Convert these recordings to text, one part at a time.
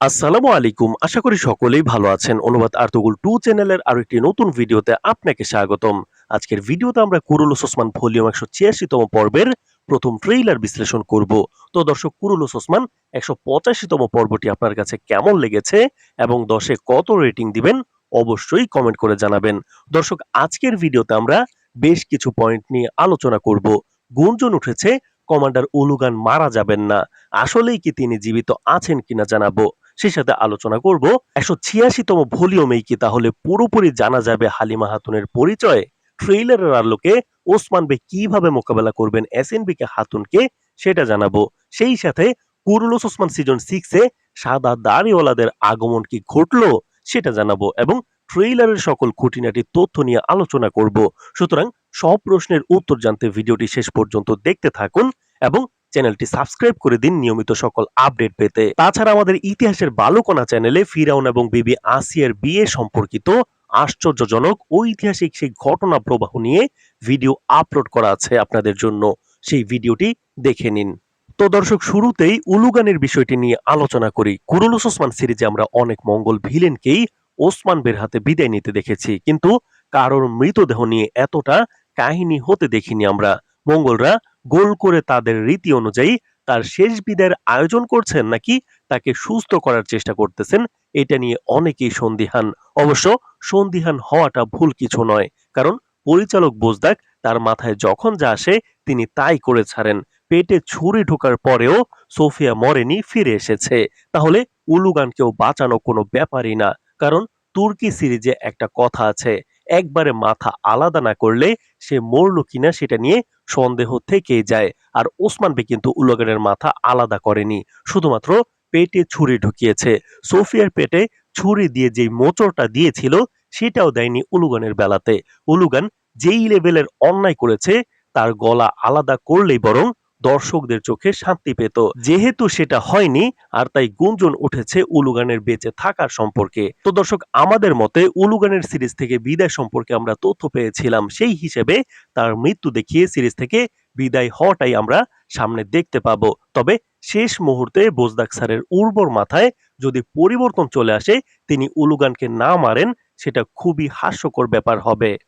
আসসালামু আলাইকুম। আশা করি সকলেই ভালো আছেন। অনুবাদ আর্তুগুল টু চ্যানেলের আরও একটি নতুন ভিডিওতে আপনাকে স্বাগতম। আজকের ভিডিওতে আমরা কুরুলুস ওসমান ভলিউম একশো ছিয়াশিতম পর্বের প্রথম ট্রেইলার বিশ্লেষণ করব। তো দর্শক, কুরুলুস ওসমান একশো পঁচাশিতম পর্বটি আপনার কাছে কেমন লেগেছে এবং দশে কত রেটিং দিবেন অবশ্যই কমেন্ট করে জানাবেন। দর্শক, আজকের ভিডিওতে আমরা বেশ কিছু পয়েন্ট নিয়ে আলোচনা করব। গুঞ্জন উঠেছে, কমান্ডার উলুগান মারা যাবেন না। আসলেই কি তিনি জীবিত আছেন কিনা জানাব। সেই সাথে আলোচনা করব। একশো ছিয়াশিতম ভলিউমেই কি? তাহলে পুরোপুরি জানা যাবে হালিমা হাতুনের পরিচয়। ট্রেইলারের আলোকে ওসমান বে কীভাবে মোকাবেলা করবেন এসএনবি কে হাতুনকে সেটা জানাব। সেই সাথে কুরুলুস ওসমান সিজন সিক্সে সাদা দাড়িওয়ালাদের আগমন কি ঘটলো সেটা জানাব এবং ট্রেইলারের সকল খুঁটিনাটি তথ্য নিয়ে আলোচনা করব। সুতরাং সব প্রশ্নের উত্তর জানতে ভিডিওটি শেষ পর্যন্ত দেখতে থাকুন এবং চ্যানেলটি সাবস্ক্রাইব করে দিন নিয়মিত সকল আপডেট পেতে। তাছাড়া আমাদের ইতিহাসের বালুকণা চ্যানেলে ফিরাউন এবং বিবি আসিয়ার বিয়ে সম্পর্কিত আশ্চর্যজনক ঐতিহাসিক সেই ঘটনা প্রবাহ নিয়ে ভিডিও আপলোড করা আছে আপনাদের জন্য। সেই ভিডিওটি দেখে নিন। তো দর্শক, শুরুতেই উলুগানের বিষয়টি নিয়ে আলোচনা করি। কুরুলুস ওসমান সিরিজে আমরা অনেক মঙ্গল ভিলেনকেই ওসমান বের হাতে বিদায় নিতে দেখেছি। কিন্তু কারোর মৃতদেহ নিয়ে এতটা কাহিনী হতে দেখিনি আমরা। মঙ্গলরা গোল করে তাদের রীতি অনুযায়ী তার শেষ বিদায়ের আয়োজন করছেন নাকি তাকে সুস্থ করার চেষ্টা করতেছেন, এটা নিয়ে অনেকেই সন্দিহান। অবশ্য সন্দিহান হওয়াটা ভুল কিছু নয়, কারণ পরিচালক বোজদাক তার মাথায় যখন যা আসে তিনি তাই করে ছাড়েন। পেটে ছুরি ঢোকার পরেও সোফিয়া মরেনি, ফিরে এসেছে। তাহলে উলুগানকেও বাঁচানো কোনো ব্যাপারই না, কারণ তুর্কি সিরিজে একটা কথা আছে, একবারে মাথা আলাদা না করলে সে মরল কিনা সেটা নিয়ে সন্দেহ থেকে যায়। আর ওসমানবে কিন্তু উলগানের মাথা আলাদা করেনি। শুধুমাত্র পেটে ছুরি ঢুকিয়েছে। সোফিয়ার পেটে ছুরি দিয়ে যে মোচরটা দিয়েছিল, সেটাও দেয়নি উলুগানের বেলাতে। উলুগান যেই লেভেলের অন্যায় করেছে, তার গলা আলাদা করলেই বরং দর্শকদের চোখে শান্তি পেত। যেহেতু সেটা হয়নি, আর তাই গুঞ্জন উঠেছে উলুগানের বেঁচে থাকার সম্পর্কে। তো দর্শক, আমাদের মতে উলুগানের সিরিজ থেকে বিদায় সম্পর্কে আমরা তথ্য পেয়েছিলাম। সেই হিসেবে তার মৃত্যু দেখিয়ে সিরিজ থেকে বিদায় হওয়াটাই আমরা সামনে দেখতে পাবো। তবে শেষ মুহূর্তে বোজদাক স্যারের উর্বর মাথায় যদি পরিবর্তন চলে আসে, তিনি উলুগানকে না মারেন, সেটা খুবই হাস্যকর ব্যাপার হবে।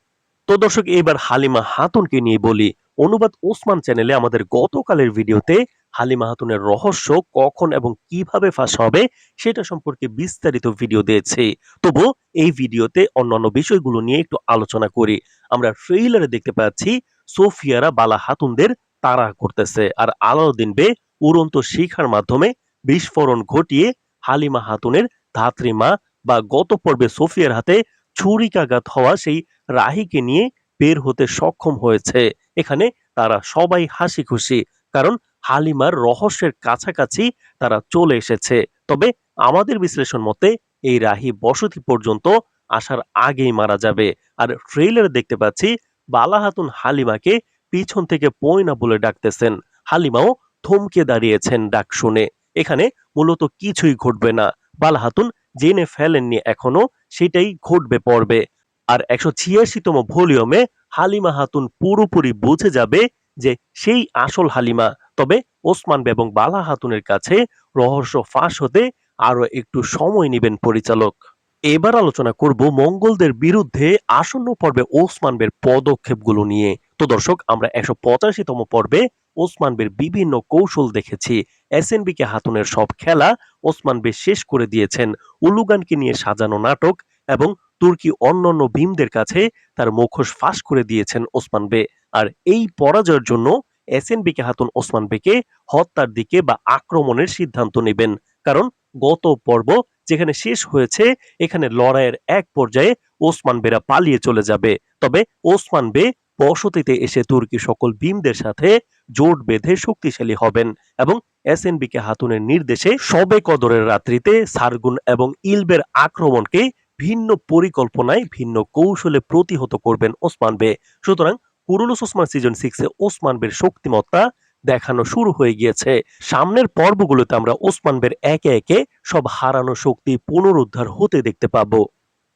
তো দর্শক, এবার হালিমা হাতুনকে নিয়ে বলি। অনুবাদ ওসমান চ্যানেলে আমাদের গতকালের ভিডিওতে হালিমা হাতুনের রহস্য কখন এবং কীভাবে ফাঁস হবে সেটা সম্পর্কে বিস্তারিত ভিডিও দিয়েছে। তবু এই ভিডিওতে অন্যান্য বিষয়গুলো নিয়ে একটু আলোচনা করি। আমরা ট্রেইলারে দেখতে পাচ্ছি, সোফিয়ারা বালা হাতুনদের তাড়া করতেছে আর আলাউদ্দিন বে উড়ন্ত শিখার মাধ্যমে বিস্ফোরণ ঘটিয়ে হালিমা হাতুনের ধাত্রীমা বা গত পর্বে সোফিয়ার হাতে ছুরিকাঘাত হওয়া সেই রাহিকে নিয়ে বের হতে সক্ষম হয়েছে। এখানে তারা সবাই হাসি খুশি, কারণ হালিমার রহস্যের কাছাকাছি তারা চলে এসেছে। তবে আমাদের বিশ্লেষণ মতে, এই রাহি বসতি পর্যন্ত আসার আগেই মারা যাবে। আর ট্রেইলারে দেখতে পাচ্ছি বালা হাতুন হালিমাকে পিছন থেকে পয়না বলে ডাকতেছেন। হালিমাও থমকে দাঁড়িয়েছেন ডাক শুনে। এখানে মূলত কিছুই ঘটবে না। বালাহাতুন জেনে ফেলেননি এখনও, সেটাই ঘটবে পর্বে। আর একশো ছিয়াশিতম ভলিউমে হালিমা হাতুন পুরোপুরি বুঝে যাবে যে সেই আসল হালিমা। তবে ওসমান এবং বালা হাতুনের কাছে রহস্য ফাঁস হতে আরও একটু সময় নেবেন পরিচালক। এবার আলোচনা করব মঙ্গলদের বিরুদ্ধে আসন্ন পর্বে ওসমান বের পদক্ষেপগুলো নিয়ে। তো দর্শক, আমরা একশো পঁচাশিতম পর্বে ওসমান বের বিভিন্ন কৌশল দেখেছি। এসএনবি কে হাতুনের সব খেলা ওসমান বে শেষ করে দিয়েছেন। উলুগানকে নিয়ে সাজানো নাটক এবং তুর্কি অন্যান্য ভীমদের কাছে তার মুখোশ ফাঁস করে দিয়েছেন ওসমান বে। আর এই পরাজয়ের জন্য এসএনবি কে হাতুন ওসমান বেকে হত্যার দিকে বা আক্রমণের সিদ্ধান্ত নেবেন। কারণ গত পর্ব যেখানে শেষ হয়েছে, এখানে লড়াইয়ের এক পর্যায়ে ওসমান বেরা পালিয়ে চলে যাবে। তবে ওসমান বে বসতিতে এসে তুর্কি সকল ভীমদের সাথে জোট বেঁধে শক্তিশালী হবেন এবং এসএনবি কে হাতুনের নির্দেশে সবে কদরের রাত্রিতে সারগুন এবং ইলবের আক্রমণকে ভিন্ন পরিকল্পনায় ভিন্ন কৌশলে প্রতিহত করবেন ওসমান বে। সুতরাং কুরুলুস ওসমান সিজন সিক্সে ওসমান বের শক্তিমত্তা দেখানো শুরু হয়ে গিয়েছে। সামনের পর্বগুলোতে আমরা ওসমান বের একে একে সব হারানো শক্তি পুনরুদ্ধার হতে দেখতে পাবো।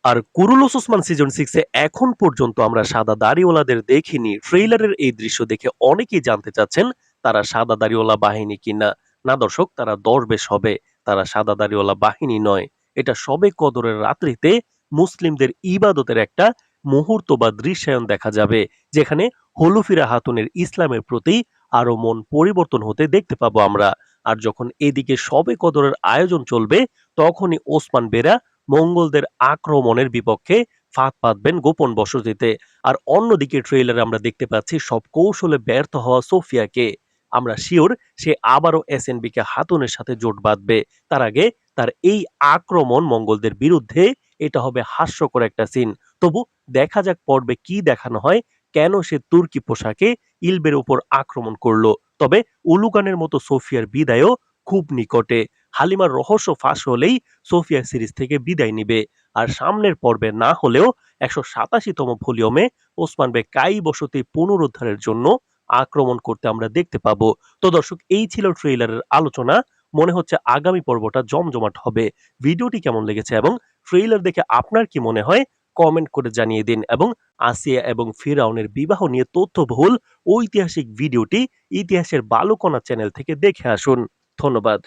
আর কুরুলুস ওসমান সিজন সিক্সে এখন পর্যন্ত আমরা সাদা দাড়িওয়ালাদের দেখিনি। ট্রেইলারের এই দৃশ্য দেখে অনেকেই জানতে চাচ্ছেন, তারা সাদা দাড়িওয়ালা বাহিনী কিনা? না দর্শক, তারা দরবেশ হবে। তারা সাদা দাড়িওয়ালা বাহিনী নয়। এটা সবে কদরের রাত্রিতে মুসলিমদের ইবাদতের একটা মুহূর্ত বা দৃশ্যায়ন দেখা যাবে, যেখানে হলুফিরা হাতুনের ইসলামের প্রতি আরও মন পরিবর্তন হতে দেখতে পাবো আমরা। আর যখন এদিকে সবে কদরের আয়োজন চলবে, তখনই ওসমান বেরা মঙ্গলদের আক্রমণের বিপক্ষে ফাঁদ পাতবেন গোপন বসতিতে। আর অন্যদিকে ট্রেলারে আমরা দেখতে পাচ্ছি সব কৌশলে ব্যর্থ হওয়া সোফিয়াকে। আমরা শিওর সে আবারও এসএনবি কে হাতুনের সাথে জোট বাঁধবে। তার আগে তার এই আক্রমণ মঙ্গলদের বিরুদ্ধে এটা হবে হাস্যকর একটা সিন তবু দেখা যাক পর্বে কি দেখানো হয়, কেন সে তুর্কি পোশাকে ইলবের উপর আক্রমণ করল। তবে উলুগানের মতো সোফিয়ার বিদায়ও খুব নিকটে। হালিমার রহস্য ফাঁস হলেই সোফিয়া সিরিজ থেকে বিদায় নিবে। আর সামনের পর্বে না হলেও একশো সাতাশিতম ভলিউমে ওসমান বে কাই বসতি পুনরুদ্ধারের জন্য আক্রমণ করতে আমরা দেখতে পাবো। তো দর্শক, এই ছিল ট্রেইলারের আলোচনা। মনে হচ্ছে আগামী পর্বটা জমজমাট হবে। ভিডিওটি কেমন লেগেছে এবং ট্রেইলার দেখে আপনার কি মনে হয়? কমেন্ট করে জানিয়ে দিন এবং আসিয়া এবং ফিরাউনের বিবাহ নিয়ে তথ্যবহুল ঐতিহাসিক ভিডিওটি ইতিহাসের বালুকণা চ্যানেল থেকে দেখে আসুন। ধন্যবাদ।